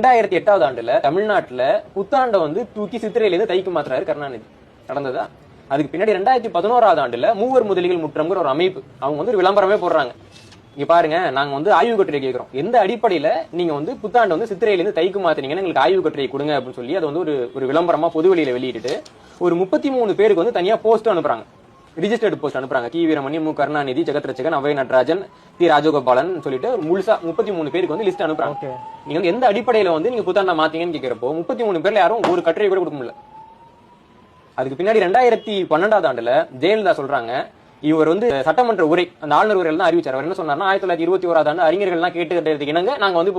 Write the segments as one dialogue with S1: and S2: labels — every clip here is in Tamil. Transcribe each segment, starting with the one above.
S1: ரெண்டாயிரத்தி எட்டாவது ஆண்டுல தமிழ்நாட்டுல புத்தாண்டை வந்து தூக்கி சித்திரையில இருந்து தைக்கு மாத்துறாரு கருணாநிதி. நடந்ததா? அதுக்கு பின்னாடி ரெண்டாயிரத்தி பதினோராவது ஆண்டுல மூவர் முதலிகள் முற்றம்ங்கிற ஒரு அமைப்பு. அவங்க வந்து ஒரு விளம்பரமே போடுறாங்க. இங்க பாருங்க நாங்க வந்து ஆய்வு கட்டுரை கேட்கிறோம் எந்த அடிப்படையில நீங்க வந்து புத்தாண்டு வந்து சித்திரையில இருந்து தைக்கு மாத்தினீங்கன்னு எங்களுக்கு ஆய்வு கட்டுரை கொடுங்க அப்படின்னு சொல்லி அதை வந்து ஒரு ஒரு விளம்பரமா பொதுவெளியில வெளியிட்டு ஒரு முப்பத்தி மூணு பேருக்கு வந்து தனியா போஸ்ட் அனுப்புறாங்க. ரிஜிஸ்டர்டு போஸ்ட் அனுப்புறாங்க. கி. வீரமணி மு. கருணாநிதி ஜெகத் ரச்சகன் அபய் நடராஜன் டி ராஜகோபாலன் சொல்லிட்டு முழுசா முப்பத்தி மூணு பேருக்கு வந்து லிஸ்ட் அனுப்புறாங்க. நீங்க வந்து எந்த அடிப்படையில வந்து நீங்க புத்தாண்டா மாத்தீங்கன்னு கேக்குறப்போ முப்பத்தி மூணு பேர்ல யாரும் ஒரு கட்டுரை கூட கொடுக்க முடியல. அதுக்கு பின்னாடி ரெண்டாயிரத்தி பன்னெண்டாவது ஆண்டுல ஜெயலலிதா சொல்றாங்க இவர் வந்து சட்டமன்ற உரை அந்த ஆளுநர் உரையில தான் அறிவிச்சார். அவர் என்ன சொன்னார்னா ஆயிரத்தி தொள்ளாயிரத்தி இருபத்தி ஓராது ஆண்டு அறிஞர்கள்லாம் கேட்டுக்கிட்டதுக்கு இணங்க நாங்க வந்து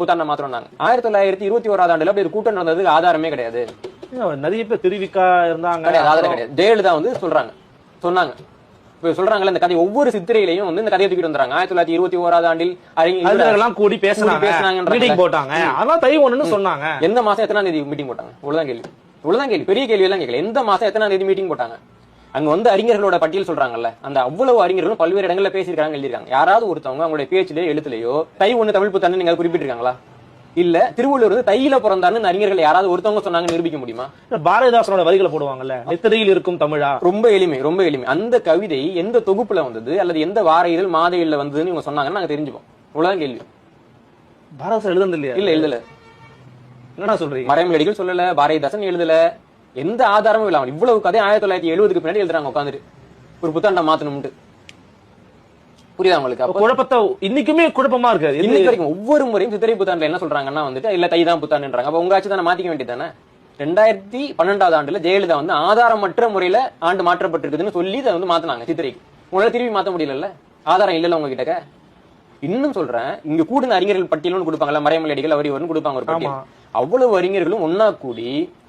S1: புத்தாண்டை மாத்திரம் ஆயிரத்தி தொள்ளாயிரத்தி இருபத்தி ஓராது ஆண்டுல அப்படி ஒரு கூட்டம் நடந்ததுக்கு ஆதாரமே கிடையாது.
S2: நிறைய பேர் திருவிக்கா இருந்தாங்க.
S1: கிடையாது ஆதாரம் கிடையாது. ஜெயலலிதா வந்து சொல்றாங்க. சொன்னாங்க. இப்ப சொல்றாங்கல்ல இந்த கதை ஒவ்வொரு சித்திரையிலையும் வந்து இந்த கதையை தூக்கிட்டு வந்துறாங்க ஆயிரத்தி தொள்ளாயிரத்தி இருபத்தி ஓராது ஆண்டில் அறிஞர்
S2: அறிஞர்கள்லாம் கூடி பேசினாங்க.
S1: பேசுனாங்கன்றாங்க.
S2: மீட்டிங் போட்டாங்க. அதெல்லாம் தை ஒண்ணுன்னு சொன்னாங்க.
S1: எந்த மாசம் எத்தனாம் தேதி மீட்டிங் போட்டாங்க? இவ்வளவுதான் கேள்வி. இவ்வளவுதான் கேள்வி. பெரிய கேள்வி எல்லாம் கேட்கல. எந்த மாசம் எத்தனாம் தேதி மீட்டிங் போட்டாங்க? அங்க வந்து அறிஞர்களோட பட்டியல் சொல்றாங்கல்ல அந்த அவ்வளவு அறிஞர்களும் பல்வேறு இடங்கள்ல பேசியிருக்காங்க எழுதிருக்காங்க யாராவது ஒருத்தவங்க அவங்களுடைய பேச்சிலேயோ எழுத்துலயோ தை ஒண்ணு தமிழ் புத்தாண்டு நீங்க குறிப்பிட்டிருக்காங்களா? இல்ல திருவள்ளுவர் வந்து தையில பிறந்தான்னு இந்த அறிஞர்கள் யாராவது ஒருத்தவங்க சொன்னாங்க நிரூபிக்க முடியுமா?
S2: பாரதிதாசனோட வரிகளை போடுவாங்கல்ல நித்திரையில் இருக்கும் தமிழா?
S1: ரொம்ப எளிமை ரொம்ப எளிமை. அந்த கவிதை எந்த தொகுப்புல வந்தது அல்லது எந்த வார இதழ் மாத இதழ்ல வந்ததுன்னு இவங்க சொன்னாங்கன்னு நாங்க தெரிஞ்சுப்போம். இவ்வளவுதான் கேள்வி.
S2: பாரதிதாசன் எழுதுனது இல்லையா?
S1: இல்ல எழுதல.
S2: என்னடா சொல்றீங்க?
S1: மறைமலடிகள் சொல்லல பாரதிதாசன் எழுதல. எந்த ஆதாரமும் இல்லாம இவ்வளவு கதை ஆயிரத்தி தொள்ளாயிரத்தி எழுபதுக்கு பின்னாடி எழுதுறாங்க உட்காந்துட்டு ஒரு புத்தாண்டை மாத்தணும்ட்டு புரியுதா உங்களுக்கு?
S2: குழப்பத்தை இன்னைக்குமே குழப்பமா இருக்காது.
S1: இன்னைக்கு வரைக்கும் ஒவ்வொரு முறையும் சித்திரை புத்தாண்டுல என்ன சொல்றாங்கன்னா வந்துட்டு இல்ல தை தான் புத்தாண்டுன்றாங்க. அப்ப உங்க ஆட்சி தானே மாத்திக்க வேண்டியதானே ரெண்டாயிரத்தி பன்னெண்டாவது ஆண்டுல ஜெயலலிதா வந்து ஆதாரமற்ற முறையில ஆண்டு மாற்றப்பட்டிருக்குதுன்னு சொல்லி அதை வந்து மாத்தினாங்க சித்திரைக்கு. உங்களால திருப்பி மாத்த முடியல ஆதாரம் இல்லல உங்க கிட்ட இன்னும் சொல்றேன் இங்க கூடுன அறிஞர்கள் பட்டியலும் கொடுப்பாங்கல்ல மறைமலடிகள் அவர் இவர்னு கொடுப்பாங்க ஒரு பட்டியல். அவ்வளவு அறிஞர்களும் ஒன்னா கூடி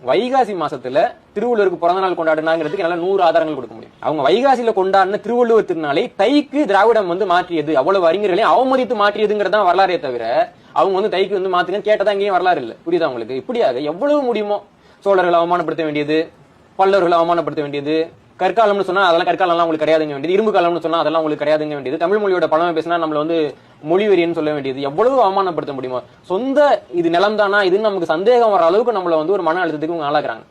S1: வைகாசி மாசத்துல திருவள்ளுவருக்கு பிறந்த நாள் கொண்டாடினாங்கிறதுக்கு நல்ல நூறு ஆதாரங்கள் கொடுக்க அவங்க வைகாசியில கொண்டாடின திருவள்ளுவர் திருநாளை தைக்கு திராவிடம் வந்து மாற்றியது. அவ்வளவு அறிஞர்களையும் அவமதித்து மாற்றியதுங்கிறதா வரலாறே தவிர அவங்க வந்து தைக்கு வந்து மாத்துங்க கேட்டதா இங்கேயும் வரலாறு இல்ல. புரியுதா உங்களுக்கு? இப்படியாக எவ்வளவு முடியுமோ? சோழர்களை அவமானப்படுத்த வேண்டியது பல்லவர்களை அவமானப்படுத்த வேண்டியது கற்காலம்னு சொன்னா அதெல்லாம் கற்காலம்லாம் உங்களுக்கு கிடையாதுங்க வேண்டியது இரும்பு காலம்னு சொன்னா அதெல்லாம் உங்களுக்கு கிடையாதுங்க வேண்டியது தமிழ் மொழியோட பழமை பேசினா நம்மள வந்து மொழிவெறின்னு சொல்ல வேண்டியது. எவ்வளவு அவமானப்படுத்த முடியுமோ? சொந்த இது நிலம் தானா இதுன்னு நமக்கு சந்தேகம் வர அளவுக்கு நம்மள வந்து ஒரு மன அழுத்தத்துக்கு அவங்க ஆளாக்குறாங்க.